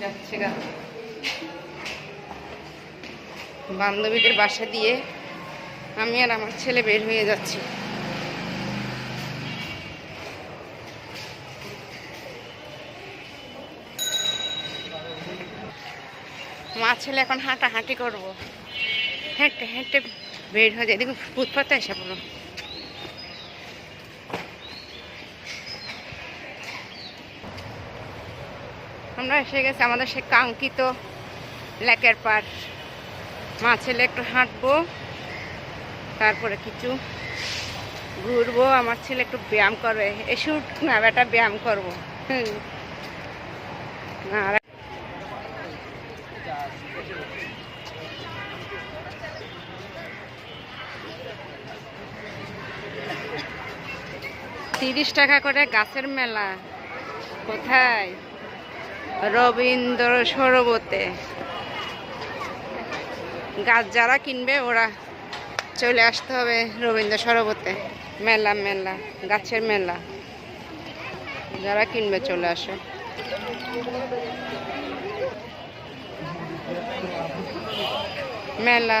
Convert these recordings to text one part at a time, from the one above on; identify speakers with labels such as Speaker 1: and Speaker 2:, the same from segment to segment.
Speaker 1: যাচ্ছে বান্ধবীদের বাসা দিয়ে আমি আর আমার ছেলে বের হয়ে যাচ্ছি। মা ছেলে এখন হাঁটাহাঁটি করব। হেঁটে হেঁটে বের হয়ে যায়। দেখুন ফুটপাতে এসে পড়ো। আমরা এসে গেছি আমাদের সে কাঙ্ক্ষিত লেকের পার মা ছেলে একটু হাঁটবো, তারপরে কিছু ঘুরবো। আমার ছেলে একটু ব্যায়াম করবে এসে উঠ না ব্যায়াম করব। হুম। আর তিরিশ টাকা করে গাছের মেলা। কোথায়? রবীন্দ্র সরোবতে গাছ যারা কিনবে, ওরা চলে আসতে হবে রবীন্দ্র সরোবতে মেলা মেলা, গাছের মেলা। যারা কিনবে, চলে আসো। মেলা।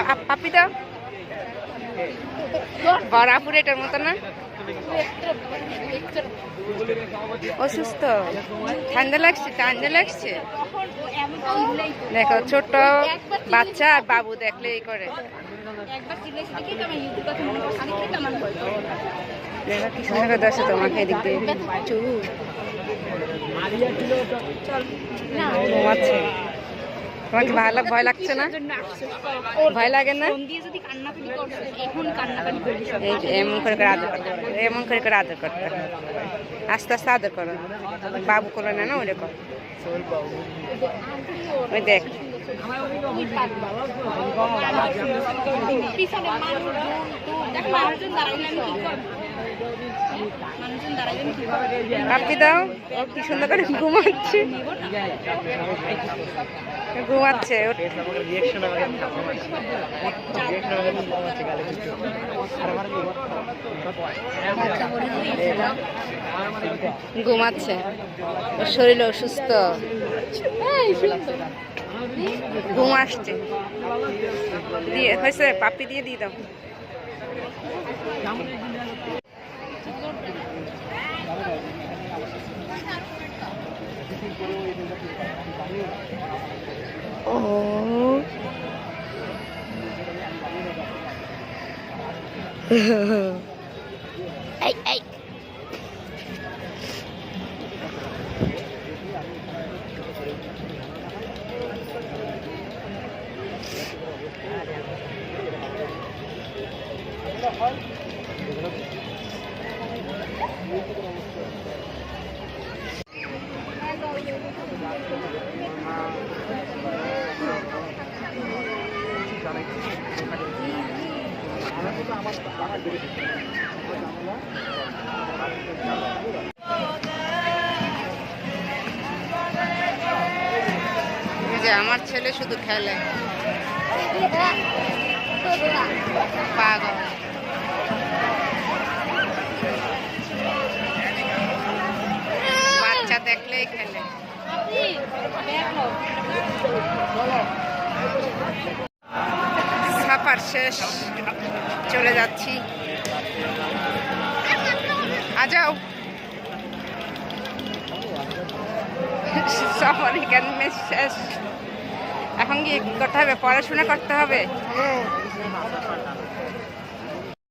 Speaker 1: আ- পাপি দাও বরাপুর এটার মতো না? অসুস্থ? ঠান্ডা লাগছে? ঠান্ডা লাগছে? দেখো ছোট বাচ্চা আর বাবু দেখলে এই করে। তোমাকে এদিক দিয়ে। চু ঘুমাচ্ছে। তোমার কি ভালো ভয় লাগছে না? ভয় লাগে না? এই যে, এমন করে করে আদর করতে এমন করে করে আদর করতে আস্তে আস্তে আদর করো। বাবু করে না না ওই রকম ওই দেখ আপনি দাও ও কি সুন্দর করে ঘুমাচ্ছে। ঘুমাচ্ছে ঘুমাচ্ছে। ওর শরীর অসুস্থ। ঘুম আসছে। দিয়ে, হয়েছে? পাপি দিয়ে দিয়ে দাও। ও এই এই এই যে আমার ছেলে শুধু খেলে। বাচ্চা দেখলেই খেলে। সাফার শেষ। চলে যাচ্ছি। আজাও সফর এখানে শেষ। এখন কি করতে হবে? পড়াশোনা করতে হবে?